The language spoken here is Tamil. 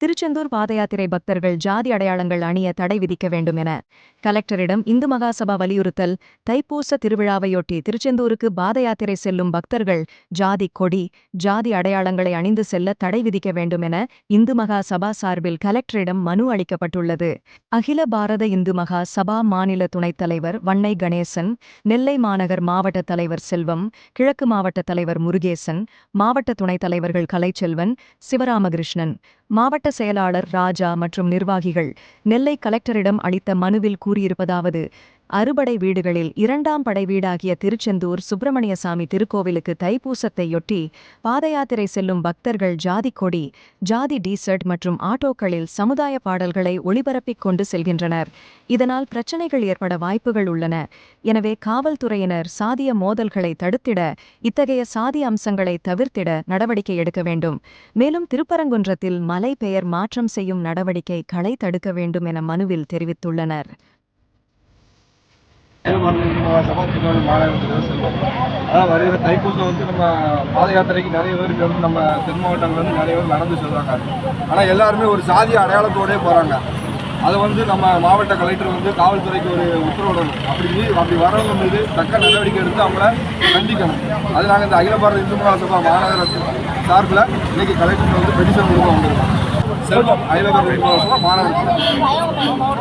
திருச்செந்தூர் பாதயாத்திரை பக்தர்கள் ஜாதி அடையாளங்கள் அணிய தடை விதிக்க வேண்டும் என கலெக்டரிடம் இந்து மகாசபா வலியுறுத்தல். தைப்பூச திருவிழாவையொட்டி திருச்செந்தூருக்கு பாதயாத்திரை செல்லும் பக்தர்கள் ஜாதி கொடி ஜாதி அடையாளங்களை அணிந்து செல்ல தடை விதிக்க வேண்டும் என இந்து மகா சபா சார்பில் கலெக்டரிடம் மனு அளிக்கப்பட்டுள்ளது. அகில பாரத இந்து மகா சபா மாநில துணைத் தலைவர் வண்ணை கணேசன் நெல்லை மாநகர் மாவட்ட தலைவர் செல்வம் கிழக்கு மாவட்ட தலைவர் முருகேசன் மாவட்ட துணைத் தலைவர்கள் கலைச்செல்வன் சிவராமகிருஷ்ணன் மாவட்ட செயலாளர் ராஜா மற்றும் நிர்வாகிகள் நெல்லை கலெக்டரிடம் அளித்த மனுவில் கூறியிருப்பதாவது அறுபடை வீடுகளில் இரண்டாம் படை வீடாகிய திருச்செந்தூர் சுப்பிரமணியசாமி திருக்கோவிலுக்கு தைப்பூசத்தையொட்டி பாதயாத்திரை செல்லும் பக்தர்கள் ஜாதி கொடி ஜாதி டீசர்ட் மற்றும் ஆட்டோக்களில் சமுதாய பாடல்களை ஒளிபரப்பிக் கொண்டு செல்கின்றனர். இதனால் பிரச்சினைகள் ஏற்பட வாய்ப்புகள் உள்ளன. எனவே காவல்துறையினர் சாதிய மோதல்களை தடுத்திட இத்தகைய சாதி அம்சங்களை தவிர்த்திட நடவடிக்கை எடுக்க வேண்டும். மேலும் திருப்பரங்குன்றத்தில் மலை பெயர் மாற்றம் செய்யும் நடவடிக்கை களை தடுக்க வேண்டும் என மனுவில் தெரிவித்துள்ளனர். சபாத்திரியோட மாநகரத்தில் செல்வோம் அதான் வருகிற தைப்பூசம் வந்து நம்ம பாத யாத்திரைக்கு நிறைய பேருக்கு வந்து நம்ம தென் மாவட்டங்கள் வந்து நிறைய பேர் நடந்து செல்கிறாங்க ஆனால் எல்லாருமே ஒரு சாதி அடையாளத்தோடே போகிறாங்க அதை வந்து நம்ம மாவட்ட கலெக்டர் வந்து காவல்துறைக்கு ஒரு உத்தரவிடணும் அப்படி அப்படி வரவங்க மீது தக்க நடவடிக்கை எடுத்து அவங்கள கண்டிக்கணும் அது நாங்கள் இந்த அகில பாரத இந்து மகா சபா மாநகர சார்பில் இன்னைக்கு கலெக்டர் வந்து பெட்டிஷன் கொடுக்க வந்திருக்கோம் செல்வம் அகில பாரத இந்து மகா சபா மாநகர